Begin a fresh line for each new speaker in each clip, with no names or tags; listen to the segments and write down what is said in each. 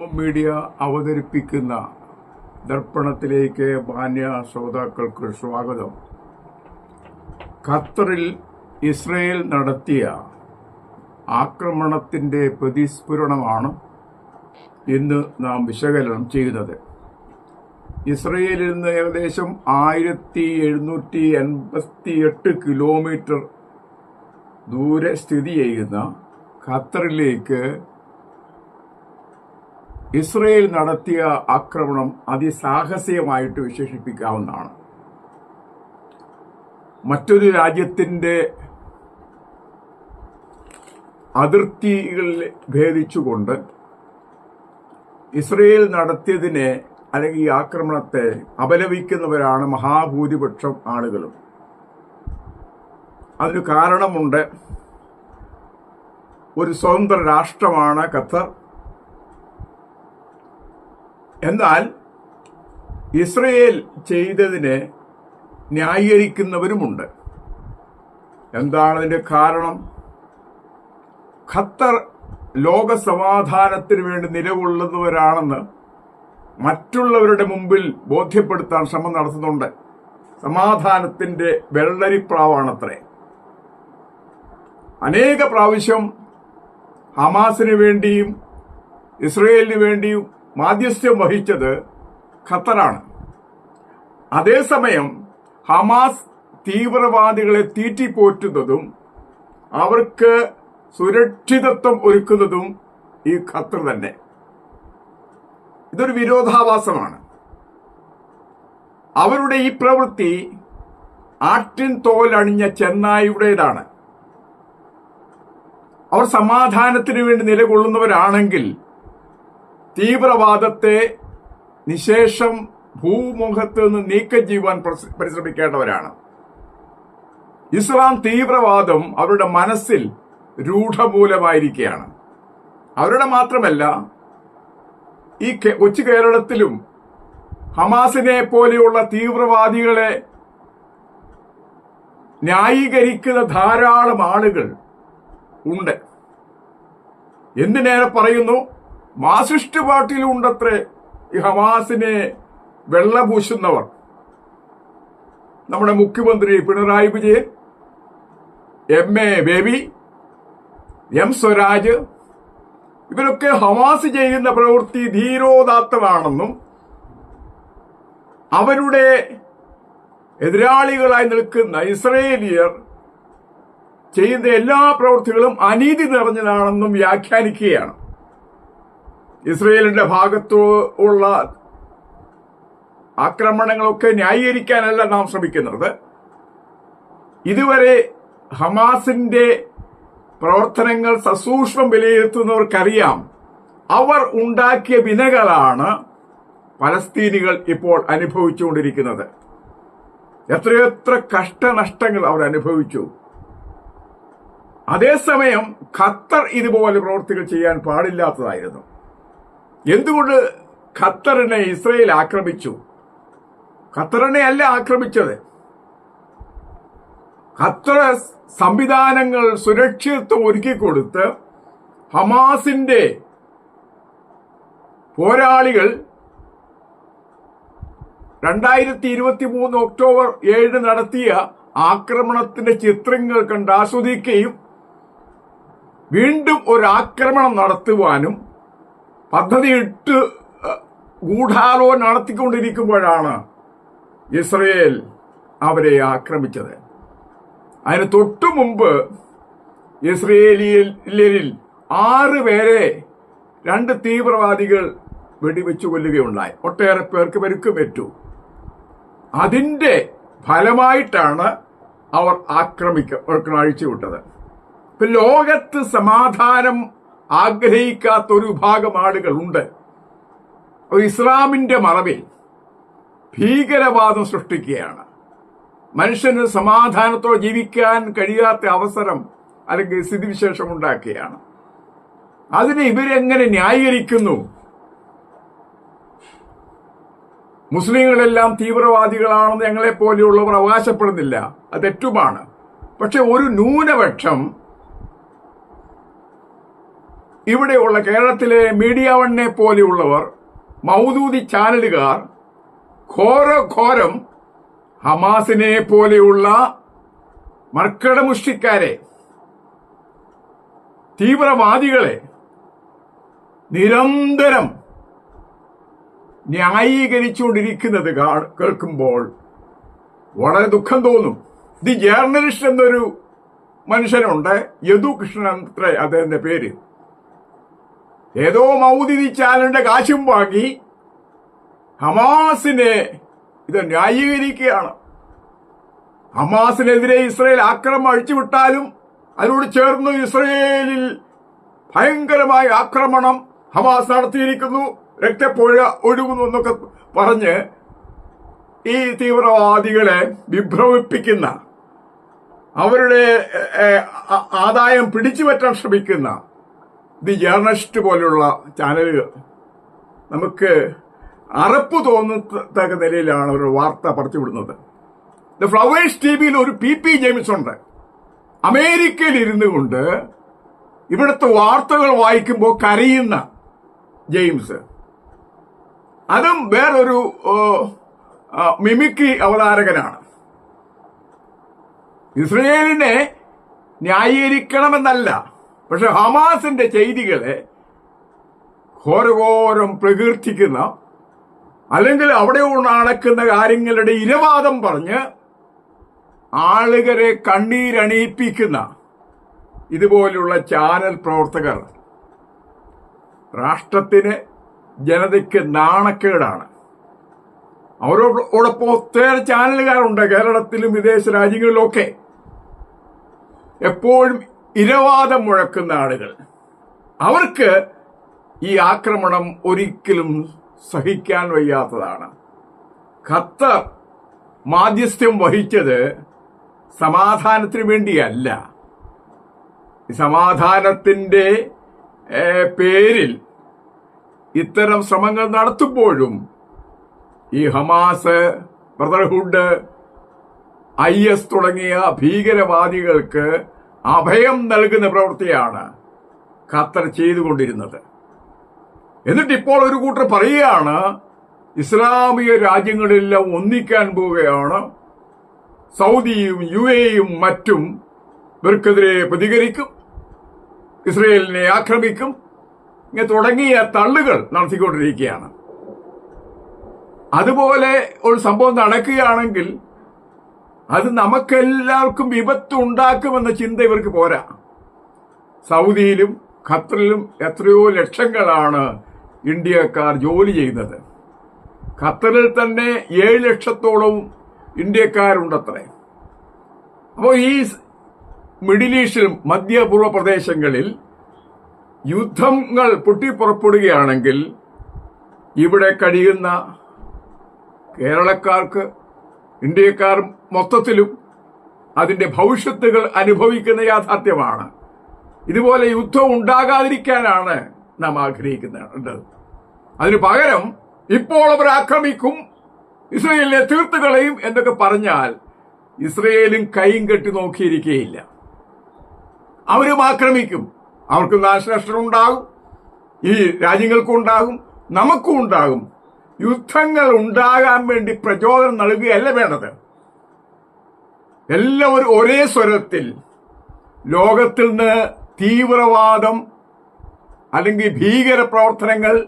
Media അവതരിപ്പിക്കുന്ന ദർപ്പണത്തിലേക്ക് മാന്യ ശ്രോതാക്കൾക്ക് സ്വാഗതം. ഖത്തറിൽ ഇസ്രയേൽ നടത്തിയ ആക്രമണത്തിന്റെ പ്രതിസ്ഫുരണമാണ് ഇന്ന് നാം വിശകലനം ചെയ്യുന്നത്. ഇസ്രയേലിൽ നിന്ന് ഏകദേശം ആയിരത്തി എഴുന്നൂറ്റി എൺപത്തി എട്ട് കിലോമീറ്റർ ദൂരെ സ്ഥിതി ചെയ്യുന്ന ഖത്തറിലേക്ക് ഇസ്രയേൽ നടത്തിയ ആക്രമണം അതിസാഹസികമായിട്ട് വിശേഷിപ്പിക്കാവുന്നതാണ്. മറ്റൊരു രാജ്യത്തിന്റെ അതിർത്തികൾ ഭേദിച്ചുകൊണ്ട് ഇസ്രയേൽ നടത്തിയതിനെ അല്ലെങ്കിൽ ഈ ആക്രമണത്തെ അപലപിക്കുന്നവരാണ് മഹാഭൂരിപക്ഷം ആളുകളും. അതിന് കാരണമുണ്ട് ഒരു സ്വതന്ത്ര രാഷ്ട്രമാണ് ഖത്തർ. എന്നാൽ ഇസ്രയേൽ ചെയ്തതിനെ ന്യായീകരിക്കുന്നവരുമുണ്ട്. എന്താണ് കാരണം? ഖത്തർ ലോകസമാധാനത്തിന് വേണ്ടി നിലകൊള്ളുന്നവരാണെന്ന് മറ്റുള്ളവരുടെ മുമ്പിൽ ബോധ്യപ്പെടുത്താൻ ശ്രമം നടത്തുന്നുണ്ട്. സമാധാനത്തിന്റെ വെള്ളരിപ്രാവാണത്രേ. അനേക പ്രാവശ്യം ഹമാസിന് വേണ്ടിയും ഇസ്രയേലിന് വേണ്ടിയും മാധ്യസ്ഥ്യം വഹിച്ചത് ഖത്തറാണ്. അതേസമയം ഹമാസ് തീവ്രവാദികളെ തീറ്റിപ്പോറ്റുന്നതും അവർക്ക് സുരക്ഷിതത്വം ഒരുക്കുന്നതും ഈ ഖത്തർ തന്നെ. ഇതൊരു വിരോധാഭാസമാണ്. അവരുടെ ഈ പ്രവൃത്തി ആട്ടിൻ തോൽ അണിഞ്ഞ ചെന്നായിയുടേതാണ്. അവർ സമാധാനത്തിന് വേണ്ടി നിലകൊള്ളുന്നവരാണെങ്കിൽ തീവ്രവാദത്തെ നിശേഷം ഭൂമുഖത്ത് നിന്ന് നീക്കം ചെയ്യുവാൻ പരിശ്രമിക്കേണ്ടവരാണ്. ഇസ്ലാം തീവ്രവാദം അവരുടെ മനസ്സിൽ രൂഢമൂലമായിരിക്കുകയാണ്. അവരുടെ മാത്രമല്ല ഈ കൊച്ചു കേരളത്തിലും ഹമാസിനെ പോലെയുള്ള തീവ്രവാദികളെ ന്യായീകരിക്കുന്ന ധാരാളം ആളുകൾ ഉണ്ട്. എന്തിനേറെ പറയുന്നു? മാർസിസ്റ്റ് പാർട്ടിയിലുണ്ടത്രേ ഈ ഹമാസിനെ വെള്ളപൂശുന്നവർ. നമ്മുടെ മുഖ്യമന്ത്രി Pinarayi Vijayan M A Baby M Swaraj ഇവരൊക്കെ ഹമാസ് ചെയ്യുന്ന പ്രവൃത്തി ധീരോദാത്തമാണെന്നും അവരുടെ എതിരാളികളായി നിൽക്കുന്ന ഇസ്രയേലിയർ ചെയ്യുന്ന എല്ലാ പ്രവൃത്തികളും അനീതി നിറഞ്ഞതാണെന്നും വ്യാഖ്യാനിക്കുകയാണ്. ഇസ്രയേലിന്റെ ഭാഗത്തു ഉള്ള ആക്രമണങ്ങളൊക്കെ ന്യായീകരിക്കാനല്ല നാം ശ്രമിക്കുന്നത്. ഇതുവരെ ഹമാസിന്റെ പ്രവർത്തനങ്ങൾ സസൂക്ഷ്മം വിലയിരുത്തുന്നവർക്കറിയാം. അവർ ഉണ്ടാക്കിയ വിനകളാണ് പലസ്തീനികൾ ഇപ്പോൾ അനുഭവിച്ചുകൊണ്ടിരിക്കുന്നത്. എത്രയെത്ര കഷ്ടനഷ്ടങ്ങൾ അവർ അനുഭവിച്ചു. അതേസമയം ഖത്തർ ഇതുപോലെ പ്രവർത്തികൾ ചെയ്യാൻ പാടില്ലാത്തതായിരുന്നു. എന്തുകൊണ്ട് ഖത്തറിനെ ഇസ്രയേൽ ആക്രമിച്ചു? ഖത്തറിനെ അല്ല ആക്രമിച്ചത്. ഖത്തർ സംവിധാനങ്ങൾ സുരക്ഷിതത്വം ഒരുക്കിക്കൊടുത്ത് ഹമാസിന്റെ പോരാളികൾ രണ്ടായിരത്തി ഇരുപത്തി മൂന്ന് ഒക്ടോബർ ഏഴ് നടത്തിയ ആക്രമണത്തിന്റെ ചിത്രങ്ങൾ കണ്ട് ആസ്വദിക്കുകയും വീണ്ടും ഒരു ആക്രമണം നടത്തുവാനും പദ്ധതിയിട്ട് ഗൂഢാലോചന നടത്തിക്കൊണ്ടിരിക്കുമ്പോഴാണ് ഇസ്രയേൽ അവരെ ആക്രമിച്ചത്. അതിന് തൊട്ടു മുമ്പ് ഇസ്രയേലിയിൽ ആറ് പേരെ രണ്ട് തീവ്രവാദികൾ വെടിവെച്ചു കൊല്ലുകയുണ്ടായി. ഒട്ടേറെ പേർക്ക് പരുക്കുമേറ്റു അതിന്റെ ഫലമായിട്ടാണ് അവർ ആക്രമിക്ക ഇപ്പൊ ലോകത്ത് സമാധാനം ആഗ്രഹിക്കാത്ത ഒരു വിഭാഗം ആളുകൾ ഉണ്ട് ഇസ്ലാമിന്റെ മറവിൽ ഭീകരവാദം സൃഷ്ടിക്കുകയാണ്. മനുഷ്യന് സമാധാനത്തോടെ ജീവിക്കാൻ കഴിയാത്ത അവസരം അല്ലെങ്കിൽ സ്ഥിതിവിശേഷം ഉണ്ടാക്കുകയാണ് അതിനെ ഇവരെങ്ങനെ ന്യായീകരിക്കുന്നു? മുസ്ലിങ്ങളെല്ലാം തീവ്രവാദികളാണെന്ന് ഞങ്ങളെ പോലെയുള്ളവർ അവകാശപ്പെടുന്നില്ല. അത് തെറ്റുമാണ്. പക്ഷെ ഒരു ന്യൂനപക്ഷം ഇവിടെയുള്ള കേരളത്തിലെ മീഡിയ വണ്ണെ പോലെയുള്ളവർ മൗദൂദി ചാനലുകാർ ഘോര ഘോരം ഹമാസിനെ പോലെയുള്ള മർക്കടമുഷ്ടിക്കാരെ തീവ്രവാദികളെ നിരന്തരം ന്യായീകരിച്ചുകൊണ്ടിരിക്കുന്നത് കേൾക്കുമ്പോൾ വളരെ ദുഃഖം തോന്നും. ദി ജേർണലിസ്റ്റ് എന്നൊരു മനുഷ്യനുണ്ട് യദു കൃഷ്ണൻ അത്ര അദ്ദേഹത്തിന്റെ പേര്. ഏതോ മൗദിതി ചാനലിന്റെ കാശും വാങ്ങി ഹമാസിനെ ഇത് ന്യായീകരിക്കുകയാണ്. ഹമാസിനെതിരെ ഇസ്രയേൽ ആക്രമം അഴിച്ചുവിട്ടാലും അതിനോട് ചേർന്ന് ഇസ്രയേലിൽ ഭയങ്കരമായ ആക്രമണം ഹമാസ് നടത്തിയിരിക്കുന്നു രക്തപ്പുഴ ഒഴുകുന്നു എന്നൊക്കെ പറഞ്ഞ് ഈ തീവ്രവാദികളെ വിഭ്രമിപ്പിക്കുന്ന അവരുടെ ആദായം പിടിച്ചു പറ്റാൻ ശ്രമിക്കുന്ന ദി ജേർണലിസ്റ്റ് പോലുള്ള ചാനലുകൾ. നമുക്ക് അറപ്പ് തോന്നത്തക്ക നിലയിലാണ് ഒരു വാർത്ത പറിച്ചുവിടുന്നത്. ദ ഫ്ലവേഴ്സ് ടി വിയിൽ ഒരു പി പി ജെയിംസ് ഉണ്ട്. അമേരിക്കയിൽ ഇരുന്നു കൊണ്ട് ഇവിടുത്തെ വാർത്തകൾ വായിക്കുമ്പോൾ കരയുന്ന ജെയിംസ്. അതും വേറൊരു മിമിക്രി അവതാരകനാണ്. ഇസ്രയേലിനെ ന്യായീകരിക്കണമെന്നല്ല. പക്ഷെ ഹമാസിന്റെ ചെയ്തികളെ ഘോരഘോരം പ്രകീർത്തിക്കുന്ന അല്ലെങ്കിൽ അവിടെ നടക്കുന്ന കാര്യങ്ങളുടെ ഇരവാദം പറഞ്ഞ് ആളുകളെ കണ്ണീരണിയിപ്പിക്കുന്ന ഇതുപോലുള്ള ചാനൽ പ്രവർത്തകർ രാഷ്ട്രത്തിന് ജനതയ്ക്ക് നാണക്കേടാണ്. അവരോടൊപ്പം ഒത്തേറെ ചാനലുകാരുണ്ട് കേരളത്തിലും വിദേശ രാജ്യങ്ങളിലുമൊക്കെ എപ്പോഴും ഇരവാദം മുഴക്കുന്ന ആളുകൾ. അവർക്ക് ഈ ആക്രമണം ഒരിക്കലും സഹിക്കാൻ വയ്യാത്തതാണ്. ഖത്തർ മാധ്യസ്ഥ്യം വഹിച്ചത് സമാധാനത്തിന് വേണ്ടിയല്ല. ഈ സമാധാനത്തിന്റെ പേരിൽ ഇത്തരം ശ്രമങ്ങൾ നടത്തുമ്പോഴും ഈ ഹമാസ് ബ്രദർഹുഡ് ഐ എസ് തുടങ്ങിയ ഭീകരവാദികൾക്ക് അഭയം നൽകുന്ന പ്രവൃത്തിയാണ് ഖത്തർ ചെയ്തുകൊണ്ടിരുന്നത്. എന്നിട്ട് ഇപ്പോൾ ഒരു കൂട്ടർ പറയുകയാണ് ഇസ്ലാമിക രാജ്യങ്ങളെല്ലാം ഒന്നിക്കാൻ പോവുകയാണ്. സൗദിയും യു എയും മറ്റും ഇവർക്കെതിരെ പ്രതികരിക്കും ഇസ്രയേലിനെ ആക്രമിക്കും. ഇങ്ങനെ തുടങ്ങിയ തള്ളുകൾ നടത്തിക്കൊണ്ടിരിക്കുകയാണ്. അതുപോലെ ഒരു സംഭവം നടക്കുകയാണെങ്കിൽ അത് നമുക്കെല്ലാവർക്കും വിപത്ത് ഉണ്ടാക്കുമെന്ന ചിന്ത ഇവർക്ക് പോരാ. സൗദിയിലും ഖത്തറിലും എത്രയോ ലക്ഷങ്ങളാണ് ഇന്ത്യക്കാർ ജോലി ചെയ്യുന്നത്. ഖത്തറിൽ തന്നെ ഏഴ് ലക്ഷത്തോളം ഇന്ത്യക്കാരുണ്ടത്രേ. അപ്പോൾ ഈ മിഡിൽ ഈസ്റ്റിലും മധ്യപൂർവ പ്രദേശങ്ങളിൽ യുദ്ധങ്ങൾ പൊട്ടിപ്പുറപ്പെടുകയാണെങ്കിൽ ഇവിടെ കഴിയുന്ന കേരളക്കാർക്ക് ഇന്ത്യക്കാർ മൊത്തത്തിലും അതിന്റെ ഭവിഷ്യത്തുകൾ അനുഭവിക്കുന്ന യാഥാർത്ഥ്യമാണ്. ഇതുപോലെ യുദ്ധം ഉണ്ടാകാതിരിക്കാനാണ് നാം ആഗ്രഹിക്കുന്നത്. അതിനു പകരം ഇപ്പോൾ അവർ ആക്രമിക്കും ഇസ്രയേലിനെ തീർത്തു കളയും എന്നൊക്കെ പറഞ്ഞാൽ ഇസ്രയേലും കൈയും കെട്ടി നോക്കിയിരിക്കുകയില്ല അവരും ആക്രമിക്കും. അവർക്ക് നാശനഷ്ടം ഉണ്ടാകും. ഈ രാജ്യങ്ങൾക്കും ഉണ്ടാകും. നമുക്കും ഉണ്ടാകും. യുദ്ധങ്ങൾ ഉണ്ടാകാൻ വേണ്ടി പ്രചോദനം നൽകുകയല്ല വേണ്ടത്. എല്ലാവരും ഒരേ സ്വരത്തിൽ. ലോകത്തിൽ നിന്ന് തീവ്രവാദം അല്ലെങ്കിൽ ഭീകര പ്രവർത്തനങ്ങൾ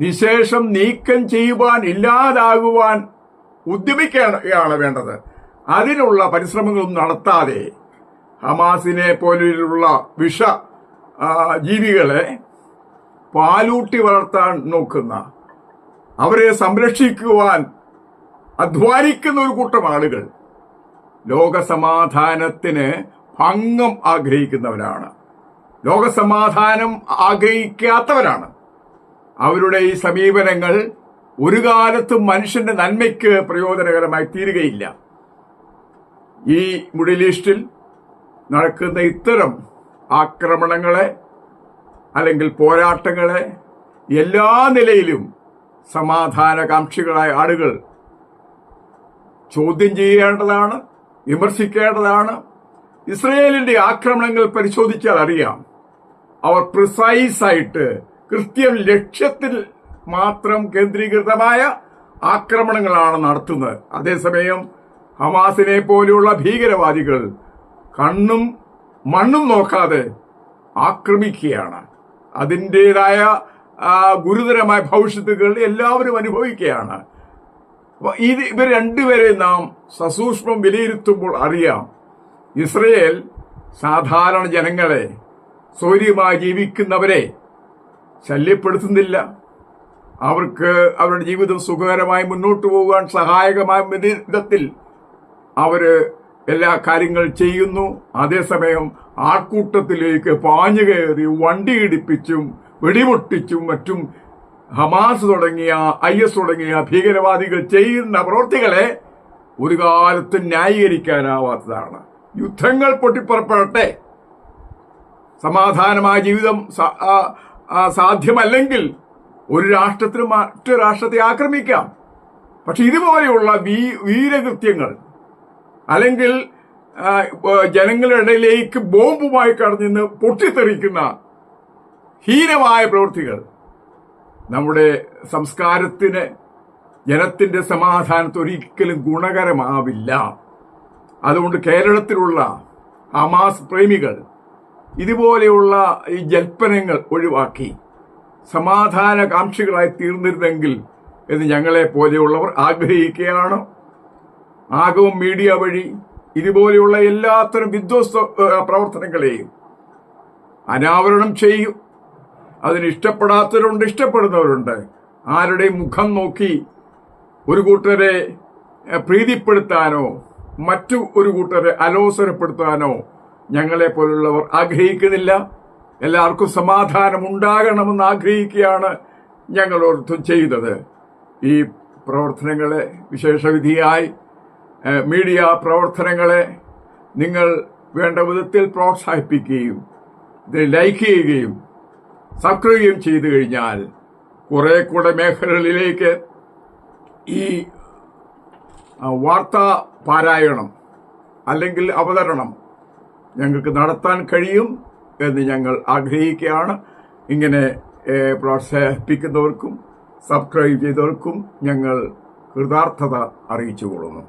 നിശേഷം നീക്കം ചെയ്യുവാൻ ഇല്ലാതാകുവാൻ ഉദ്യമിക്കുകയാണ് വേണ്ടത്. അതിനുള്ള പരിശ്രമങ്ങളും നടത്താതെ ഹമാസിനെ പോലെയുള്ള വിഷ ജീവികളെ പാലൂട്ടി വളർത്താൻ നോക്കുന്ന അവരെ സംരക്ഷിക്കുവാൻ അധ്വാനിക്കുന്ന ഒരു കൂട്ടം ആളുകൾ ലോകസമാധാനത്തിന് ഭംഗം ആഗ്രഹിക്കുന്നവരാണ്. ലോകസമാധാനം ആഗ്രഹിക്കാത്തവരാണ്. അവരുടെ ഈ സമീപനങ്ങൾ ഒരു കാലത്തും മനുഷ്യന്റെ നന്മയ്ക്ക് പ്രയോജനകരമായി തീരുകയില്ല. ഈ മിഡിൽ ഈസ്റ്റിൽ നടക്കുന്ന ഇത്തരം ആക്രമണങ്ങളെ അല്ലെങ്കിൽ പോരാട്ടങ്ങളെ എല്ലാ നിലയിലും സമാധാനകാംക്ഷികളായ ആളുകൾ ചോദ്യം ചെയ്യേണ്ടതാണ് വിമർശിക്കേണ്ടതാണ്. ഇസ്രയേലിന്റെ ആക്രമണങ്ങൾ പരിശോധിച്ചാൽ അറിയാം അവർ പ്രിസൈസ് ആയിട്ട് കൃത്യം ലക്ഷ്യത്തിൽ മാത്രം കേന്ദ്രീകൃതമായ ആക്രമണങ്ങളാണ് നടത്തുന്നത്. അതേസമയം ഹമാസിനെ പോലെയുള്ള ഭീകരവാദികൾ കണ്ണും മണ്ണും നോക്കാതെ ആക്രമിക്കുകയാണ്. അതിന്റെതായ ഗുരുതരമായ ഭവിഷ്യത്തുകൾ എല്ലാവരും അനുഭവിക്കുകയാണ്. ഇത് ഇവർ രണ്ടുപേരെ നാം സസൂക്ഷ്മം വിലയിരുത്തുമ്പോൾ അറിയാം. ഇസ്രയേൽ സാധാരണ ജനങ്ങളെ സൗര്യമായി ജീവിക്കുന്നവരെ ശല്യപ്പെടുത്തുന്നില്ല. അവർക്ക് അവരുടെ ജീവിതം സുഖകരമായി മുന്നോട്ട് പോകാൻ സഹായകമായ വിധത്തിൽ അവർ എല്ലാ കാര്യങ്ങൾ ചെയ്യുന്നു. അതേസമയം ആൾക്കൂട്ടത്തിലേക്ക് പാഞ്ഞു കയറി വെടിപൊട്ടിച്ചും മറ്റും ഹമാസ് തുടങ്ങിയ ഐ എസ് തുടങ്ങിയ ഭീകരവാദികൾ ചെയ്യുന്ന പ്രവൃത്തികളെ ഒരു കാലത്ത് ന്യായീകരിക്കാനാവാത്തതാണ്. യുദ്ധങ്ങൾ പൊട്ടിപ്പുറപ്പെടട്ടെ. സമാധാനമായ ജീവിതം സാധ്യമല്ലെങ്കിൽ ഒരു രാഷ്ട്രത്തിന് മറ്റു രാഷ്ട്രത്തെ ആക്രമിക്കാം. പക്ഷെ ഇതുപോലെയുള്ള വീ വീരകൃത്യങ്ങൾ അല്ലെങ്കിൽ ജനങ്ങളുടെ ഇടയിലേക്ക് ബോംബുമായി കടന്നു പൊട്ടിത്തെറിക്കുന്ന ഹീനമായ പ്രവൃത്തികൾ. നമ്മുടെ സംസ്കാരത്തിന് ജനത്തിന്റെ സമാധാനത്ത് ഒരിക്കലും ഗുണകരമാവില്ല. അതുകൊണ്ട് കേരളത്തിലുള്ള ഹമാസ് പ്രേമികൾ ഇതുപോലെയുള്ള ഈ ജൽപ്പനങ്ങൾ ഒഴിവാക്കി സമാധാനകാംക്ഷികളായി തീർന്നിരുന്നെങ്കിൽ എന്ന് ഞങ്ങളെ പോലെയുള്ളവർ ആഗ്രഹിക്കുകയാണ്. ആഗവും മീഡിയ വഴി ഇതുപോലെയുള്ള എല്ലാത്തരം വിധ്വസ്ത പ്രവർത്തനങ്ങളെയും അനാവരണം ചെയ്യും. അതിന് ഇഷ്ടപ്പെടാത്തവരുണ്ട് ഇഷ്ടപ്പെടുന്നവരുണ്ട്. ആരുടെയും മുഖം നോക്കി ഒരു കൂട്ടരെ പ്രീതിപ്പെടുത്താനോ മറ്റു ഒരു കൂട്ടരെ അലോസരപ്പെടുത്താനോ ഞങ്ങളെ പോലുള്ളവർ ആഗ്രഹിക്കുന്നില്ല. എല്ലാവർക്കും സമാധാനം ഉണ്ടാകണമെന്ന് ആഗ്രഹിക്കുകയാണ് ഞങ്ങൾ ഓർത്തും ചെയ്തത്. ഈ പ്രവർത്തനങ്ങളെ വിശേഷവിധിയായി മീഡിയ പ്രവർത്തനങ്ങളെ നിങ്ങൾ വേണ്ട വിധത്തിൽ പ്രോത്സാഹിപ്പിക്കുകയും ഇത് ലൈക്ക് ചെയ്യുകയും സബ്സ്ക്രൈബ് ചെയ്തു കഴിഞ്ഞാൽ കുറെ കൂടെ മേഖലകളിലേക്ക് ഈ വാർത്താ പാരായണം അല്ലെങ്കിൽ അവതരണം ഞങ്ങൾക്ക് നടത്താൻ കഴിയും എന്ന് ഞങ്ങൾ ആഗ്രഹിക്കുകയാണ്. ഇങ്ങനെ പ്രോത്സാഹിപ്പിക്കുന്നവർക്കും സബ്സ്ക്രൈബ് ചെയ്തവർക്കും ഞങ്ങൾ കൃതാർത്ഥത അറിയിച്ചു കൊള്ളുന്നു